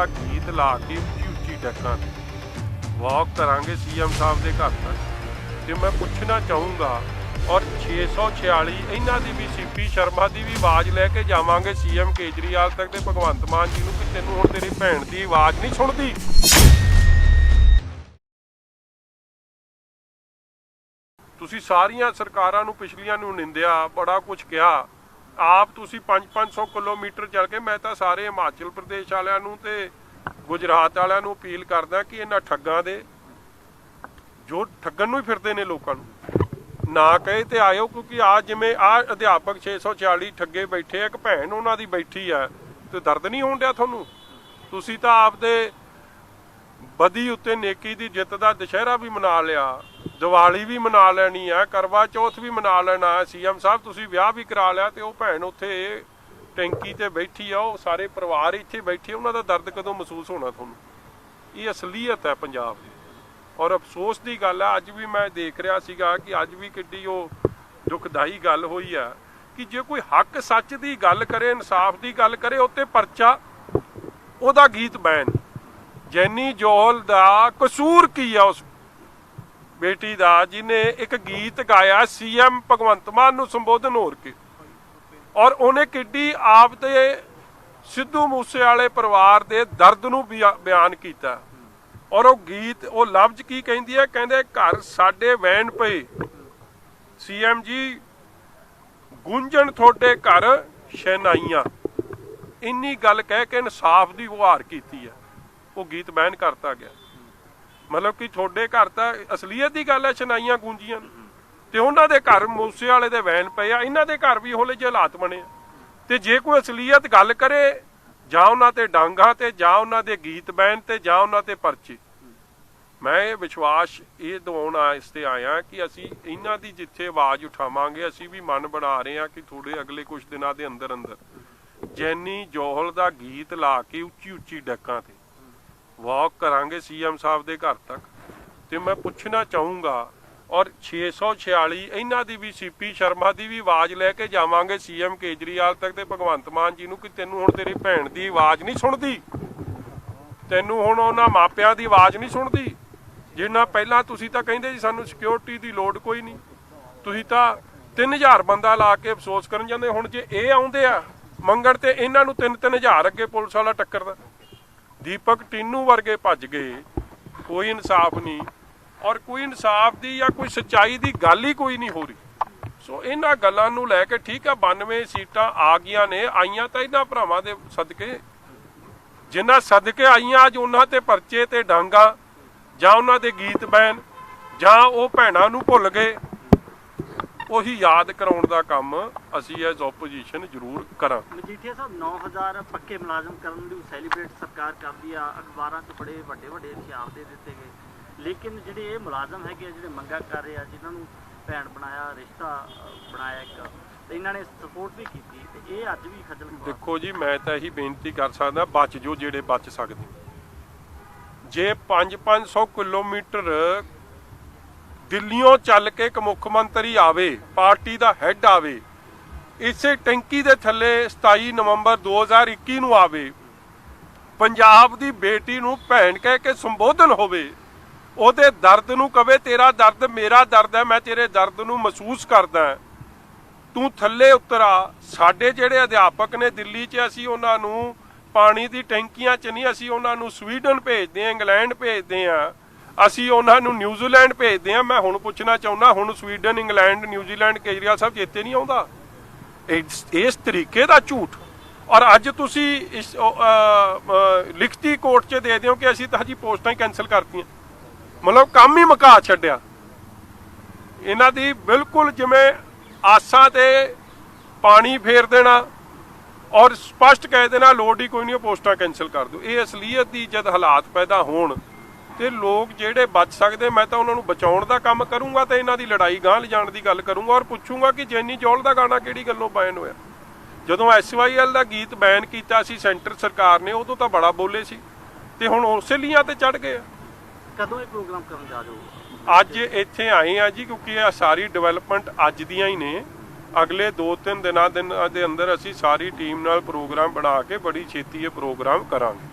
ਦਾ ਗੀਤ ਲਾ ਕੇ ਉੱਚੀ ਉੱਚੀ ਡੱਕਾਂ ਤੇ ਵਾਕ ਕਰਾਂਗੇ ਸੀਐਮ ਸਾਹਿਬ ਦੇ ਘਰ ਤੱਕ। ਤੇ ਮੈਂ ਪੁੱਛਣਾ ਚਾਹੂੰਗਾ ਔਰ 646 ਇਹਨਾਂ ਦੀ ਵੀ ਸੀਪੀ ਸ਼ਰਮਾ ਦੀ ਵੀ ਆਵਾਜ਼ ਲੈ ਕੇ ਜਾਵਾਂਗੇ ਸੀਐਮ ਕੇਜਰੀਵਾਲ ਤੱਕ ਤੇ ਭਗਵੰਤ ਮਾਨ ਜੀ ਨੂੰ, ਕਿ ਤੈਨੂੰ ਹੁਣ ਤੇਰੀ ਭੈਣ ਦੀ ਆਵਾਜ਼ ਨਹੀਂ ਸੁਣਦੀ? ਤੁਸੀਂ ਸਾਰੀਆਂ ਸਰਕਾਰਾਂ ਨੂੰ ਪਿਛਲੀਆਂ ਨੂੰ ਨਿੰਦਿਆ, ਬੜਾ ਕੁਝ ਕਿਹਾ। ਆਪ ਤੁਸੀਂ 5-500 ਕਿਲੋਮੀਟਰ ਚੱਲ ਕੇ, ਮੈਂ ਤਾਂ ਸਾਰੇ ਹਿਮਾਚਲ ਪ੍ਰਦੇਸ਼ ਵਾਲਿਆਂ ਨੂੰ ਤੇ ਗੁਜਰਾਤ ਵਾਲਿਆਂ ਨੂੰ ਅਪੀਲ ਕਰਦਾ ਕਿ ਇਹਨਾਂ ਠੱਗਾਂ ਦੇ, ਜੋ ਠੱਗਣ ਨੂੰ ਹੀ ਫਿਰਦੇ ਨੇ ਲੋਕਾਂ ਨੂੰ, ਨਾ ਕਹੇ ਤੇ ਆਇਓ ਕਿਉਂਕਿ ਆ ਜਿਵੇਂ ਆ ਅਧਿਆਪਕ 646 ਠੱਗੇ ਬੈਠੇ ਆ, ਇੱਕ ਭੈਣ ਉਹਨਾਂ ਦੀ ਬੈਠੀ ਆ, ਤੇ ਦਰਦ ਨਹੀਂ ਹੋਣ ਡਿਆ ਤੁਹਾਨੂੰ? ਤੁਸੀਂ ਤਾਂ ਆਪਦੇ ਬਦੀ ਉੱਤੇ ਨੇਕੀ ਦੀ ਜਿੱਤ ਦਾ ਦੁਸ਼ਹਿਰਾ ਵੀ ਮਨਾ ਲਿਆ, ਦੀਵਾਲੀ ਵੀ ਮਨਾ ਲੈਣੀ ਆ, ਕਰਵਾ ਚੌਥ ਵੀ ਮਨਾ ਲੈਣਾ, ਸੀਐਮ ਸਾਹਿਬ ਤੁਸੀਂ ਵਿਆਹ ਵੀ ਕਰਾ ਲਿਆ ਤੇ ਉਹ ਭੈਣ ਉੱਥੇ ਟੈਂਕੀ ਤੇ ਬੈਠੀ ਆ, ਉਹ ਸਾਰੇ ਪਰਿਵਾਰ ਇੱਥੇ ਬੈਠੇ ਉਹਨਾਂ ਦਾ ਦਰਦ ਕਦੋਂ ਮਹਿਸੂਸ ਹੋਣਾ ਤੁਹਾਨੂੰ? ਇਹ ਅਸਲੀਅਤ ਹੈ ਪੰਜਾਬ ਦੀ। ਔਰ ਅਫਸੋਸ ਦੀ ਗੱਲ ਹੈ ਅੱਜ ਵੀ ਮੈਂ ਦੇਖ ਰਿਹਾ ਸੀਗਾ ਕਿ ਅੱਜ ਵੀ ਕਿੱਡੀ ਉਹ ਦੁਖਦਾਈ ਗੱਲ ਹੋਈ ਆ, ਕਿ ਜੇ ਕੋਈ ਹੱਕ ਸੱਚ ਦੀ ਗੱਲ ਕਰੇ, ਇਨਸਾਫ ਦੀ ਗੱਲ ਕਰੇ, ਉੱਤੇ ਪਰਚਾ, ਉਹਦਾ ਗੀਤ ਬੈਨ। ਜੈਨੀ ਜੋਹਲ ਦਾ ਕਸੂਰ ਕੀ ਆ ਉਸ ਬੇਟੀ ਦਾ, ਜਿਨੇ ਇੱਕ ਗੀਤ ਗਾਇਆ ਸੀਐਮ ਭਗਵੰਤ ਮਾਨ ਨੂੰ ਸੰਬੋਧਨ ਹੋਰ ਕੇ। ਔਰ ਉਹਨੇ ਕਿੱਡੀ ਆਪ ਦੇ ਸਿੱਧੂ ਮੂਸੇ ਵਾਲੇ ਪਰਿਵਾਰ ਦੇ ਦਰਦ ਨੂੰ ਬਿਆ- ਬਿਆਨ ਕੀਤਾ। ਔਰ ਉਹ ਗੀਤ, ਉਹ ਲਫ਼ਜ਼ ਕੀ ਕਹਿੰਦੀ ਹੈ? ਕਹਿੰਦੇ, ਘਰ ਸਾਡੇ ਵੈਣ ਪਏ। ਸੀਐਮ ਜੀ, ਗੁੰਜਣ ਤੁਹਾਡੇ ਘਰ ਸ਼ੈਨਾਈਆਂ ਇੰਨੀ ਗੱਲ ਕਹਿ ਕੇ ਇਨਸਾਫ ਦੀ ਗੁਹਾਰ ਕੀਤੀ ਹੈ। ਉਹ ਗੀਤ ਬੈਨ ਕਰਤਾ ਗਿਆ। ਮਤਲਬ ਕਿ ਤੁਹਾਡੇ ਘਰ ਤਾਂ ਅਸਲੀਅਤ ਦੀ ਗੱਲ ਹੈ ਸ਼ਨਾਈਆਂ ਗੂੰਜੀਆਂ ਨੇ। ਤੇ ਉਹਨਾਂ ਦੇ ਘਰ ਮੂਸੇ ਵਾਲੇ ਦੇ ਵੈਨ ਪਏ ਆ, ਇਹਨਾਂ ਦੇ ਘਰ ਵੀ ਹੋਲੇ ਜਿਹੇ ਹਾਲਾਤ ਬਣੇ ਆ। ਤੇ ਜੇ ਕੋਈ ਅਸਲੀਅਤ ਗੱਲ ਕਰੇ, ਜਾਂ ਉਹਨਾਂ ਤੇ ਡਾਂਗਾ ਤੇ, ਜਾਂ ਉਹਨਾਂ ਦੇ ਗੀਤ ਬੈਨ ਤੇ, ਜਾਂ ਉਹਨਾਂ ਤੇ ਪਰਚੇ। ਮੈਂ ਇਹ ਵਿਸ਼ਵਾਸ ਇਹ ਦਿਵਾਉਣ ਇਸ ਤੇ ਆਇਆ ਕਿ ਅਸੀਂ ਇਹਨਾਂ ਦੀ ਜਿੱਥੇ ਆਵਾਜ਼ ਉਠਾਵਾਂਗੇ, ਅਸੀਂ ਵੀ ਮਨ ਬਣਾ ਰਹੇ ਹਾਂ ਕਿ ਥੋੜੇ ਅਗਲੇ ਕੁਝ ਦਿਨਾਂ ਦੇ ਅੰਦਰ ਅੰਦਰ ਜੈਨੀ ਜੋਹਲ ਦਾ ਗੀਤ ਲਾ ਕੇ ਉੱਚੀ ਉੱਚੀ ਡੱਕਾਂ ਤੇ ਵਾਕ ਕਰਾਂਗੇ ਸੀਐਮ ਸਾਹਿਬ ਦੇ ਘਰ ਤੱਕ। ਤੇ ਮੈਂ ਪੁੱਛਣਾ ਚਾਹੂੰਗਾ ਔਰ 646 ਇਹਨਾਂ ਦੀ ਵੀ ਸੀਪੀ ਸ਼ਰਮਾ ਦੀ ਵੀ ਆਵਾਜ਼ ਲੈ ਕੇ ਜਾਵਾਂਗੇ ਸੀਐਮ ਕੇਜਰੀਵਾਲ ਤੱਕ ਤੇ ਭਗਵੰਤ ਮਾਨ ਜੀ ਨੂੰ ਕਿ ਤੈਨੂੰ ਹੁਣ ਤੇਰੀ ਭੈਣ ਦੀ ਆਵਾਜ਼ ਨਹੀਂ ਸੁਣਦੀ? ਤੈਨੂੰ ਹੁਣ ਉਹਨਾਂ ਮਾਪਿਆਂ ਦੀ ਆਵਾਜ਼ ਨਹੀਂ ਸੁਣਦੀ? ਜਿੰਨਾ ਪਹਿਲਾਂ ਤੁਸੀਂ ਤਾਂ ਕਹਿੰਦੇ ਸੀ ਸਾਨੂੰ ਸਿਕਿਉਰਿਟੀ ਦੀ ਲੋੜ ਕੋਈ ਨਹੀਂ। ਤੁਸੀਂ ਤਾਂ 3000 ਬੰਦਾ ਲਾ ਕੇ ਅਫਸੋਸ ਕਰਨ ਜਾਂਦੇ ਹੁਣ ਜੇ ਇਹ ਆਉਂਦੇ ਆ, ਮੰਗਣ ਤੇ ਇਹਨਾਂ ਨੂੰ 3-3000 ਅੱਗੇ ਪੁਲਿਸ ਵਾਲਾ ਟੱਕਰਦਾ। ਦੀਪਕ ਟਿੰਨੂ ਵਰਗੇ ਭੱਜ ਗਏ। ਕੋਈ ਇਨਸਾਫ ਨਹੀਂ। ਔਰ ਕੋਈ ਇਨਸਾਫ ਦੀ ਜਾਂ ਕੋਈ ਸੱਚਾਈ ਦੀ ਗੱਲ ਹੀ ਕੋਈ ਨਹੀਂ ਹੋ ਰਹੀ। ਸੋ ਇਹਨਾਂ ਗੱਲਾਂ ਨੂੰ ਲੈ ਕੇ ਠੀਕ ਆ 92 ਸੀਟਾਂ ਆ ਗਈਆਂ ਨੇ, ਆਈਆਂ ਤਾਂ ਇਹਨਾਂ ਭਰਾਵਾਂ ਦੇ ਸਦਕੇ। ਜਿਨ੍ਹਾਂ ਸਦਕੇ ਆਈਆਂ, ਅੱਜ ਉਹਨਾਂ ਤੇ ਪਰਚੇ ਤੇ ਡਾਂਗਾ ਜਾਂ ਉਹਨਾਂ ਦੇ ਗੀਤ ਬੈਨ ਜਾਂ ਉਹ ਭੈਣਾਂ ਨੂੰ ਭੁੱਲ ਗਏ। ਉਹੀ ਯਾਦ ਕਰਾਉਣ ਦਾ ਕੰਮ ਅਸੀਂ ਐਜ਼ ਆਪੋਜੀਸ਼ਨ ਜ਼ਰੂਰ ਕਰਾਂਗੇ ਮਜੀਠੀਆ ਸਾਹਿਬ 9000 ਪੱਕੇ ਮੁਲਾਜ਼ਮ ਕਰਨ ਦੀ ਸੈਲੀਬ੍ਰੇਟ ਸਰਕਾਰ ਕਰਦੀ ਆ। ਅਖਬਾਰਾਂ 'ਚ ਬੜੇ ਵੱਡੇ ਵੱਡੇ ਇਸ਼ਤਿਹਾਰ ਦੇ ਦਿੱਤੇ ਗਏ। ਲੇਕਿਨ ਜਿਹੜੇ ਇਹ ਮੁਲਾਜ਼ਮ ਹੈਗੇ ਜਿਹੜੇ ਮੰਗਾ ਕਰ ਰਹੇ ਆ, ਜਿਨ੍ਹਾਂ ਨੂੰ ਭੈਣ ਬਣਾਇਆ, ਰਿਸ਼ਤਾ ਬਣਾਇਆ ਇੱਕ, ਤੇ ਇਹਨਾਂ ਨੇ ਸਪੋਰਟ ਵੀ ਕੀਤੀ, ਤੇ ਇਹ ਅੱਜ ਵੀ ਖੱਜਲ ਦੇਖੋ ਜੀ, ਮੈਂ ਤਾਂ ਇਹੀ ਬੇਨਤੀ ਕਰ ਸਕਦਾ, ਬਚ ਜੋ ਜਿਹੜੇ ਬਚ ਸਕਦੇ। ਜੇ 5-500 ਕਿਲੋਮੀਟਰ ਦਿੱਲੀੋਂ ਚੱਲ ਕੇ ਇੱਕ ਮੁੱਖ ਮੰਤਰੀ ਆਵੇ, ਪਾਰਟੀ ਦਾ ਹੈੱਡ ਆਵੇ, ਇਸੇ ਟੈਂਕੀ ਦੇ ਥੱਲੇ 27 ਨਵੰਬਰ 2021 ਨੂੰ ਆਵੇ, ਪੰਜਾਬ ਦੀ ਬੇਟੀ ਨੂੰ ਭੈਣ ਕਹਿ ਕੇ ਸੰਬੋਧਨ ਹੋਵੇ ਉਹਦੇ ਦਰਦ ਨੂੰ ਕਵੇ, ਤੇਰਾ ਦਰਦ ਮੇਰਾ ਦਰਦ ਹੈ, ਮੈਂ ਤੇਰੇ ਦਰਦ ਨੂੰ ਮਹਿਸੂਸ ਕਰਦਾ ਤੂੰ ਥੱਲੇ ਉਤਰਾ ਸਾਡੇ ਜਿਹੜੇ ਅਧਿਆਪਕ ਨੇ ਦਿੱਲੀ 'ਚ, ਅਸੀਂ ਉਹਨਾਂ ਨੂੰ ਪਾਣੀ ਦੀ ਟੈਂਕੀਆਂ 'ਚ ਨਹੀਂ, ਅਸੀਂ ਉਹਨਾਂ ਨੂੰ ਸਵੀਡਨ ਭੇਜਦੇ ਹਾਂ, ਇੰਗਲੈਂਡ ਭੇਜਦੇ ਹਾਂ। ਅਸੀਂ ਉਹਨਾਂ ਨੂੰ ਨਿਊਜ਼ੀਲੈਂਡ ਭੇਜਦੇ ਹਾਂ। ਮੈਂ ਹੁਣ ਪੁੱਛਣਾ ਚਾਹੁੰਦਾ, ਹੁਣ Sweden, England, New Zealand Kejriwal ਸਾਹਿਬ ਚੇਤੇ ਨਹੀਂ ਆਉਂਦਾ? ਇਸ ਤਰੀਕੇ ਦਾ ਝੂਠ। ਔਰ ਅੱਜ ਤੁਸੀਂ ਇਸ ਲਿਖਤੀ ਕੋਰਟ 'ਚ ਦੇ ਦਿਓ ਕਿ ਅਸੀਂ ਤਾਂ ਜੀ ਪੋਸਟਾਂ ਹੀ ਕੈਨਸਲ ਕਰਤੀਆਂ। ਮਤਲਬ ਕੰਮ ਹੀ ਮਕਾ ਛੱਡਿਆ। ਇਹਨਾਂ ਦੀ ਬਿਲਕੁਲ ਜਿਵੇਂ ਆਸਾਂ ਤੇ ਪਾਣੀ ਫੇਰ ਦੇਣਾ ਔਰ ਸਪਸ਼ਟ ਕਹਿ ਦੇਣਾ, ਲੋੜ ਹੀ ਕੋਈ ਨਹੀਂ, ਉਹ ਪੋਸਟਾਂ ਕੈਨਸਲ ਕਰ ਦਿਓ। ਇਹ ਅਸਲੀਅਤ ਦੀ ਜਦ ਹਾਲਾਤ ਪੈਦਾ ਹੋਣ ਤੇ ਲੋਕ ਜਿਹੜੇ ਬਚ ਸਕਦੇ, ਮੈਂ ਤਾਂ ਉਹਨਾਂ ਨੂੰ ਬਚਾਉਣ ਦਾ ਕੰਮ ਕਰੂੰਗਾ ਤੇ ਇਹਨਾਂ ਦੀ ਲੜਾਈ ਗਾਂਹ ਲਿਜਾਣ ਦੀ ਗੱਲ ਕਰੂੰਗਾ ਔਰ ਪੁੱਛੂੰਗਾ ਕਿ ਜੈਨੀ ਜੋਲ ਦਾ ਗਾਣਾ ਕਿਹੜੀ ਗੱਲੋਂ ਬੈਨ ਹੋਇਆ। ਜਦੋਂ ਐਸਵਾਈਐਲ ਦਾ ਗੀਤ ਬੈਨ ਕੀਤਾ ਸੀ, ਸੈਂਟਰ ਸਰਕਾਰ ਨੇ, ਉਦੋਂ ਤਾਂ ਬੜਾ ਬੋਲੇ ਸੀ ਤੇ ਹੁਣ ਉਸੇ ਲੀਆਂ ਤੇ ਚੜ ਗਏ ਆ। ਕਦੋਂ ਇਹ ਪ੍ਰੋਗਰਾਮ ਕਰਨ ਜਾ ਰਹੇ ਹੋ? ਅੱਜ ਇੱਥੇ ਆਏ ਆ ਜੀ ਕਿਉਂਕਿ ਇਹ ਸਾਰੀ ਡਿਵੈਲਪਮੈਂਟ ਅੱਜ ਦੀਆਂ ਹੀ ਨੇ। ਅਗਲੇ 2-3 ਦਿਨਾਂ ਦਿਨਾਂ ਦੇ ਅੰਦਰ ਅਸੀਂ ਸਾਰੀ ਟੀਮ ਨਾਲ ਪ੍ਰੋਗਰਾਮ ਬਣਾ ਕੇ ਬੜੀ ਛੇਤੀ ਇਹ ਪ੍ਰੋਗਰਾਮ ਕਰਾਂਗੇ।